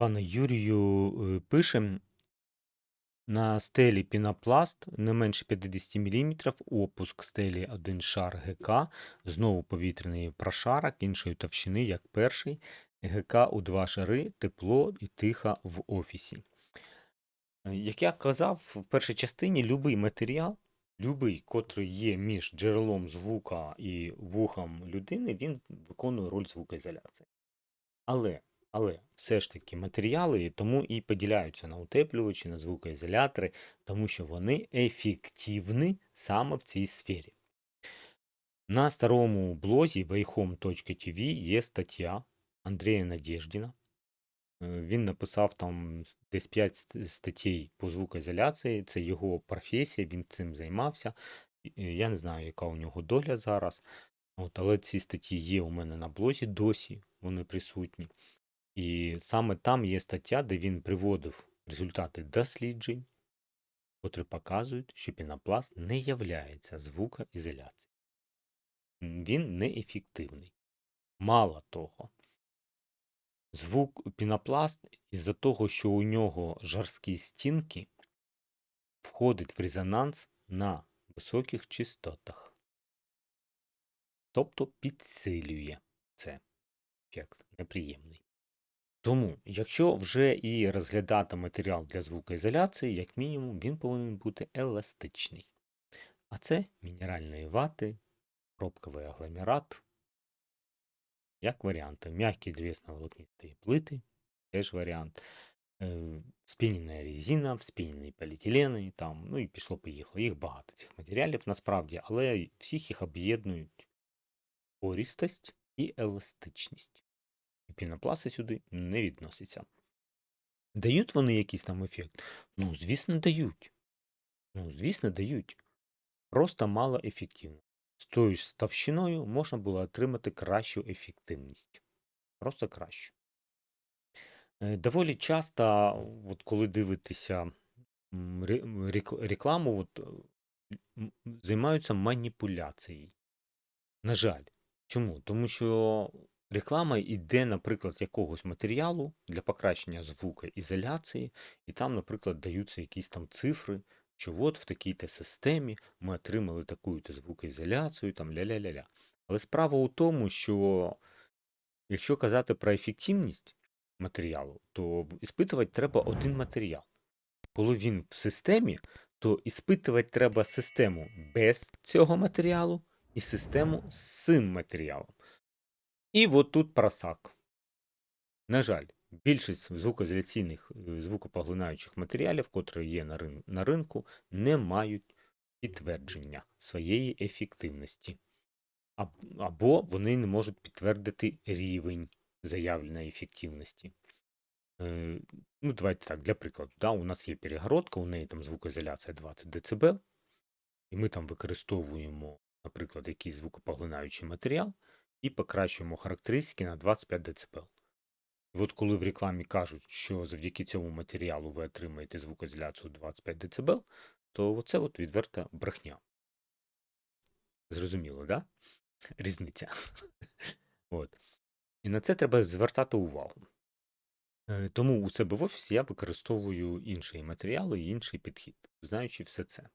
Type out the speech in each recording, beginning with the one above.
Пане Юрію, е, пише на стелі пінопласт не менше 50 мм, опуск стелі 1 шар ГК, знову повітряний прошарок іншої товщини, як перший, ГК у два шари, тепло і тихо в офісі. Е, Як я казав в першій частині, любий матеріал, любий, котрий є між джерелом звука і вухом людини, він виконує роль звукоізоляції. Але, але все ж таки матеріали тому і поділяються на утеплювачі, на звукоізолятори, тому що вони ефективні саме в цій сфері. На старому блозі wayhome.tv є стаття Андрія Надєждіна. Е, Він написав там десь 5 статей по звукоізоляції, це його професія, він цим займався. Е, Я не знаю, яка у нього доля зараз. От, але ці статті є у мене на блозі досі, вони присутні. І саме там є стаття, де він приводив результати досліджень, котрі показують, що пінопласт не являється звукоізоляцією. Він неефективний. Мало того, звук пінопласт із-за того, що у нього жорсткі стінки, входить в резонанс на високих частотах. Тобто підсилює це ефект неприємний. Тому, якщо вже і розглядати матеріал для звукоізоляції, як мінімум, він повинен бути еластичний. А це мінеральної вати, пробковий агломерат, як варіанти. М'які древесно-волокнистые плити, теж варіант. Е, Спінена резина, вспінений поліетилен, там, ну і пішло-поїхало. Їх багато цих матеріалів насправді, але всіх їх об'єднують пористость і еластичність. Пінопласти сюди не відносяться. Дають вони якийсь там ефект? Ну, звісно, дають. Ну, звісно, дають. Просто мало ефективно. З тою ж ставщиною можна було отримати кращу ефективність. Просто кращу. Е, Доволі часто, от коли рекл- рекламу, от, е, займаються маніпуляцією. На жаль. Чому? Тому що реклама йде, наприклад, якогось матеріалу для покращення звукоізоляції, і там, наприклад, даються якісь там цифри, що от в такій-то системі ми отримали таку-то звукоізоляцію, там ля-ля-ля-ля. Але справа у тому, що якщо казати про ефективність матеріалу, то іспитувати треба один матеріал. Коли він в системі, то іспитувати треба систему без цього матеріалу і систему з цим матеріалом. І от тут просак. На жаль, більшість звукоізоляційних е, звукопоглинаючих матеріалів, котрі є на, рин- на ринку, не мають підтвердження своєї ефективності. Аб- Або вони не можуть підтвердити рівень заявленої ефективності. Е, Ну, давайте так, для прикладу, да, у нас є перегородка, у неї там звукоізоляція 20 дБ, і ми там використовуємо, наприклад, якийсь звукопоглинаючий матеріал і покращуємо характеристики на 25 дБ. І от коли в рекламі кажуть, що завдяки цьому матеріалу ви отримаєте звукоізоляцію 25 дБ, то це от відверта брехня. Зрозуміло, да? Різниця. От. І на це треба звертати увагу. Е, Тому у себе в офісі я використовую інші матеріали і інший підхід, знаючи все це.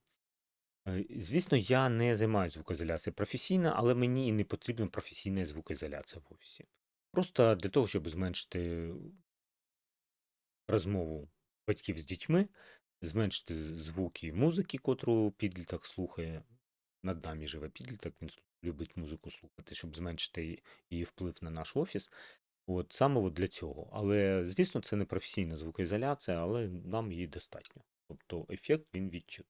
Е, Звісно, я не займаюся звукоізоляцією професійно, але мені і не потрібна професійна звукоізоляція в офісі. Просто для того, щоб зменшити розмову батьків з дітьми, зменшити звуки музики, котру підліток слухає. Над нами живе підліток, він любить музику слухати, щоб зменшити її- вплив на наш офіс. От саме от для цього. Але, звісно, це не професійна звукоізоляція, але нам її достатньо. Тобто ефект він відчут,